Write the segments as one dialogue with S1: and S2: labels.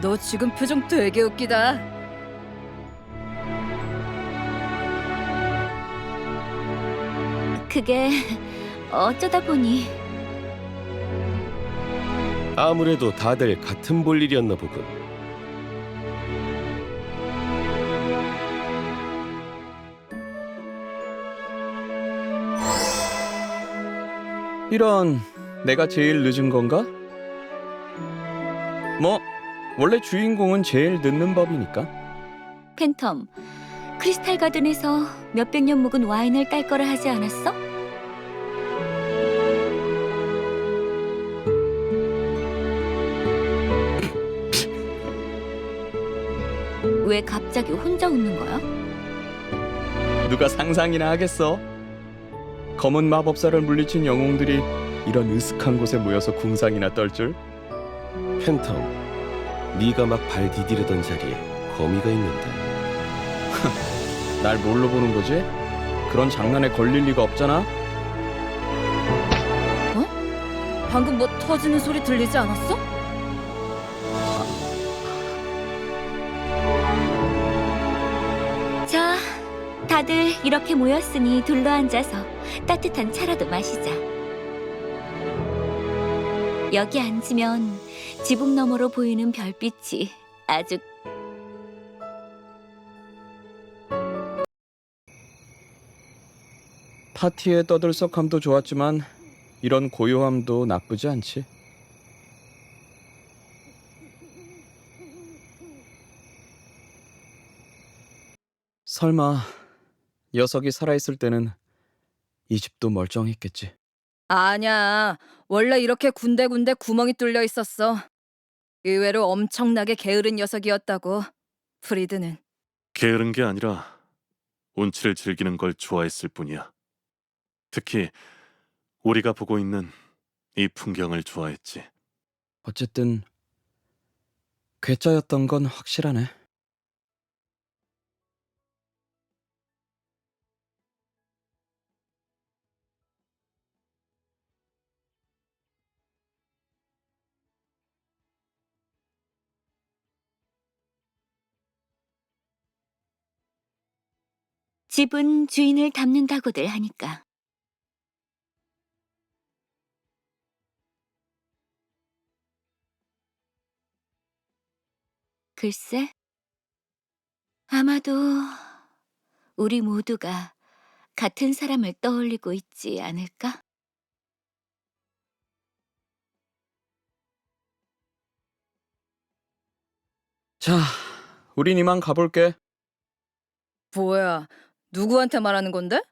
S1: 너 지금 표정 되게 웃기다.
S2: 그게 어쩌다 보니
S3: 아무래도 다들 같은 볼일이었나 보군.
S4: 이런 내가 제일 늦은 건가? 뭐 원래 주인공은 제일 늦는 법이니까.
S2: 팬텀 크리스탈 가든에서 몇백 년 묵은 와인을 딸 거라 하지 않았어? 왜 갑자기 혼자 웃는 거야?
S4: 누가 상상이나 하겠어? 검은 마법사를 물리친 영웅들이 이런 으슥한 곳에 모여서 궁상이나 떨 줄?
S3: 팬텀, 네가 막 발 디디르던 자리에 거미가 있는데.
S4: 날 뭘로 보는 거지? 그런 장난에 걸릴 리가 없잖아.
S1: 방금 뭐 터지는 소리 들리지 않았어?
S2: 자, 다들 이렇게 모였으니 둘러앉아서 따뜻한 차라도 마시자. 여기 앉으면 지붕 너머로 보이는 별빛이 아주
S4: 파티의 떠들썩함도 좋았지만 이런 고요함도 나쁘지 않지. 설마 녀석이 살아있을 때는 이 집도 멀쩡했겠지.
S1: 아니야. 원래 이렇게 군데군데 구멍이 뚫려 있었어. 의외로 엄청나게 게으른 녀석이었다고. 프리드는.
S5: 게으른 게 아니라 운치를 즐기는 걸 좋아했을 뿐이야. 특히 우리가 보고 있는 이 풍경을 좋아했지.
S4: 어쨌든 괴짜였던 건 확실하네.
S2: 집은 주인을 닮는다고들 하니까. 글쎄, 아마도 우리 모두가 같은 사람을 떠올리고 있지 않을까?
S4: 자, 우린 이만 가볼게.
S1: 뭐야. 누구한테 말하는 건데?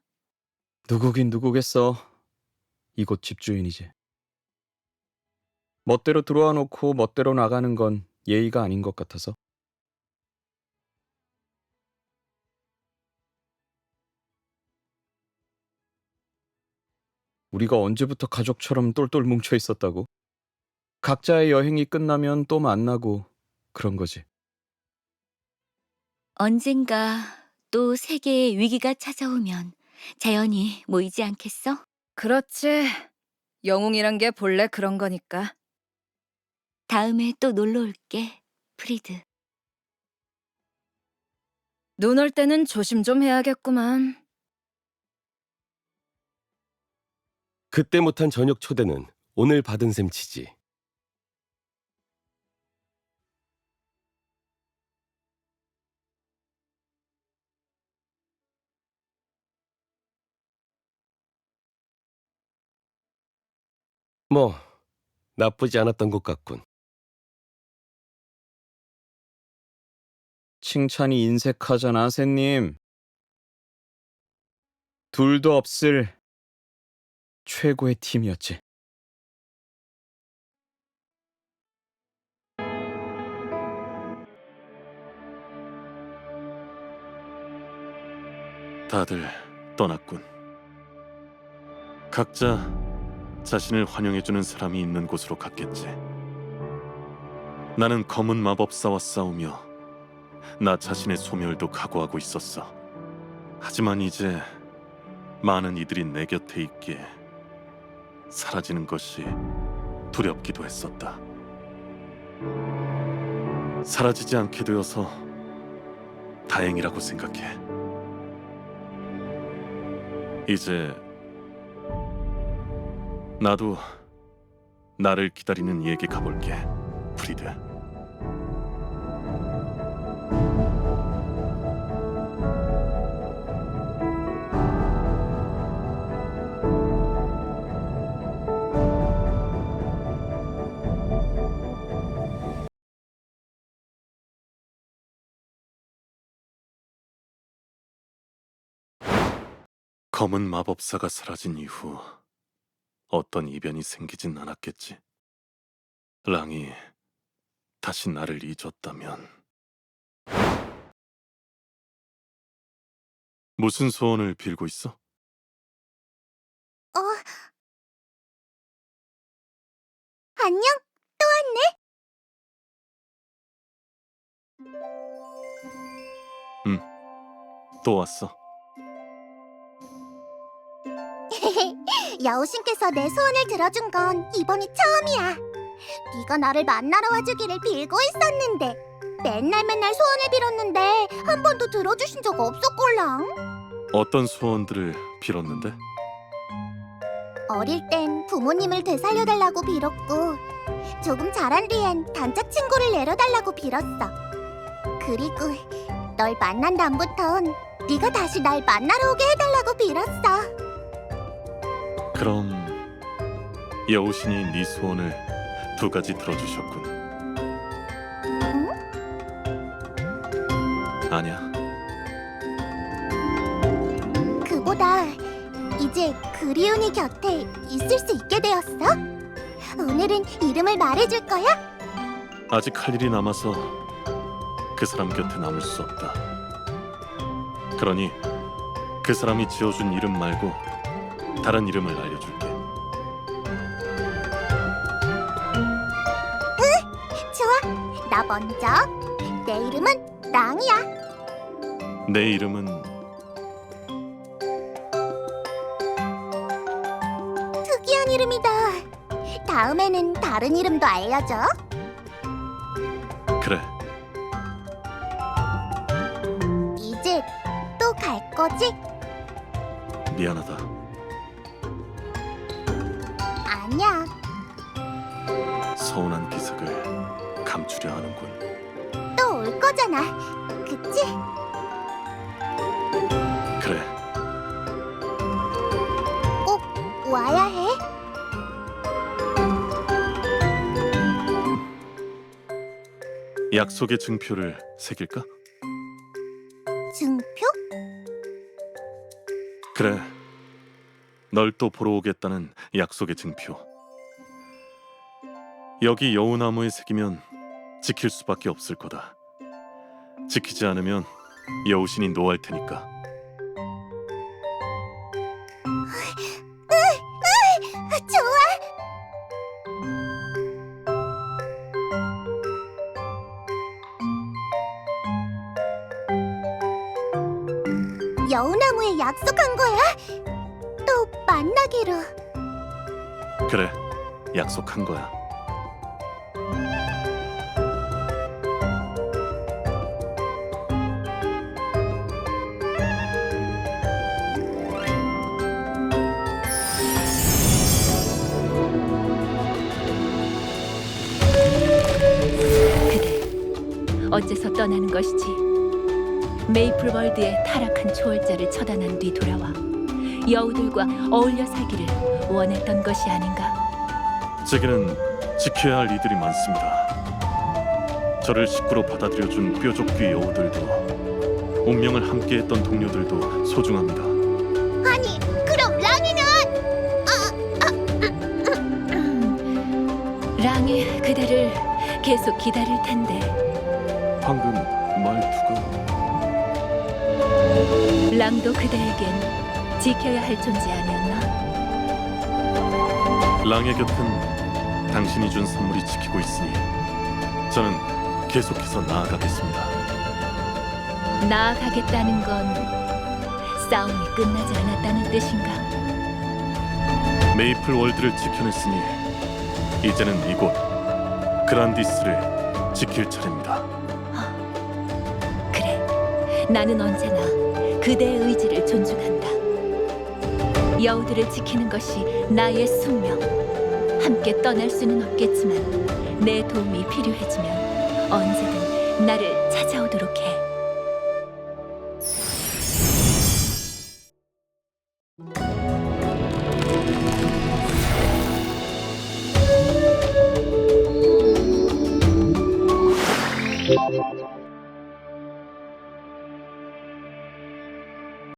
S4: 누구긴 누구겠어. 이곳 집주인이지. 멋대로 들어와 놓고 멋대로 나가는 건 예의가 아닌 것 같아서. 우리가 언제부터 가족처럼 똘똘 뭉쳐 있었다고? 각자의 여행이 끝나면 또 만나고 그런 거지.
S2: 언젠가 또 세계의 위기가 찾아오면 자연히 모이지 않겠어?
S1: 그렇지. 영웅이란 게 본래 그런 거니까.
S2: 다음에 또 놀러 올게, 프리드.
S1: 눈 올 때는 조심 좀 해야겠구만.
S3: 그때 못한 저녁 초대는 오늘 받은 셈 치지. 뭐 나쁘지 않았던 것 같군.
S4: 칭찬이 인색하잖아, 샌님. 둘도 없을 최고의 팀이었지.
S5: 다들 떠났군. 각자 자신을 환영해주는 사람이 있는 곳으로 갔겠지. 나는 검은 마법사와 싸우며 나 자신의 소멸도 각오하고 있었어. 하지만 이제 많은 이들이 내 곁에 있기에 사라지는 것이 두렵기도 했었다. 사라지지 않게 되어서 다행이라고 생각해. 이제 나도 나를 기다리는 이에게 가볼게, 프리드. 검은 마법사가 사라진 이후 어떤 이변이 생기진 않았겠지. 랑이 다시 나를 잊었다면 무슨 소원을 빌고 있어?
S6: 어. 안녕?
S5: 또또 왔어.
S6: 여우신께서 내 소원을 들어준 건 이번이 처음이야. 네가 나를 만나러 와주기를 빌고 있었는데 맨날 맨날 소원을 빌었는데 한 번도 들어주신 적 없었걸랑.
S5: 어떤 소원들을 빌었는데?
S6: 어릴 땐 부모님을 되살려달라고 빌었고 조금 자란 뒤엔 단짝 친구를 내려달라고 빌었어. 그리고 널 만난 다음부턴 네가 다시 날 만나러 오게 해달라고 빌었어.
S5: 그럼 여우신이 네 소원을 두 가지 들어주셨군. 아니야.
S6: 그보다 이제 그리운이 곁에 있을 수 있게 되었어? 오늘은 이름을 말해줄 거야?
S5: 아직 할 일이 남아서 그 사람 곁에 남을 수 없다. 그러니 그 사람이 지어준 이름 말고 다른 이름을 알려줄게.
S6: 좋아. 나 먼저. 내 이름은 랑이야.
S5: 내 이름은
S6: 특이한 이름이다. 다음에는 다른 이름도 알려줘.
S5: 그래.
S6: 이제 또 갈 거지?
S5: 미안하다. 서운한 기색을 감추려 하는군.
S6: 또 올 거잖아. 그치?
S5: 그래.
S6: 꼭 와야 해.
S5: 약속의 증표를 새길까?
S6: 증표?
S5: 그래. 널 또 보러 오겠다는 약속의 증표. 여기 여우나무에 새기면 지킬 수밖에 없을 거다. 지키지 않으면 여우신이 노할 테니까.
S6: 아, 좋아. 여우나무에 약속한 거야? 또 만나기로.
S5: 그래. 약속한 거야.
S2: 어째서 떠나는 것이지? 메이플 월드의 타락한 초월자를 처단한 뒤 돌아와 여우들과 어울려 살기를 원했던 것이 아닌가?
S5: 제게는 지켜야 할 이들이 많습니다. 저를 식구로 받아들여준 뾰족귀 여우들도 운명을 함께했던 동료들도 소중합니다.
S6: 아니, 그럼 랑이는?
S2: 랑이 그대를 계속 기다릴 텐데
S5: 방금 말투가
S2: 랑도 그대에겐 지켜야 할 존재 아니었나?
S5: 랑의 곁은 당신이 준 선물이 지키고 있으니 저는 계속해서 나아가겠습니다.
S2: 나아가겠다는 건 싸움이 끝나지 않았다는 뜻인가?
S5: 메이플 월드를 지켜냈으니 이제는 이곳 그란디스를 지킬 차례입니다.
S7: 나는 언제나 그대의 의지를 존중한다. 여우들을 지키는 것이 나의 숙명. 함께 떠날 수는 없겠지만 내 도움이 필요해지면 언제든 나를 찾아오도록 해.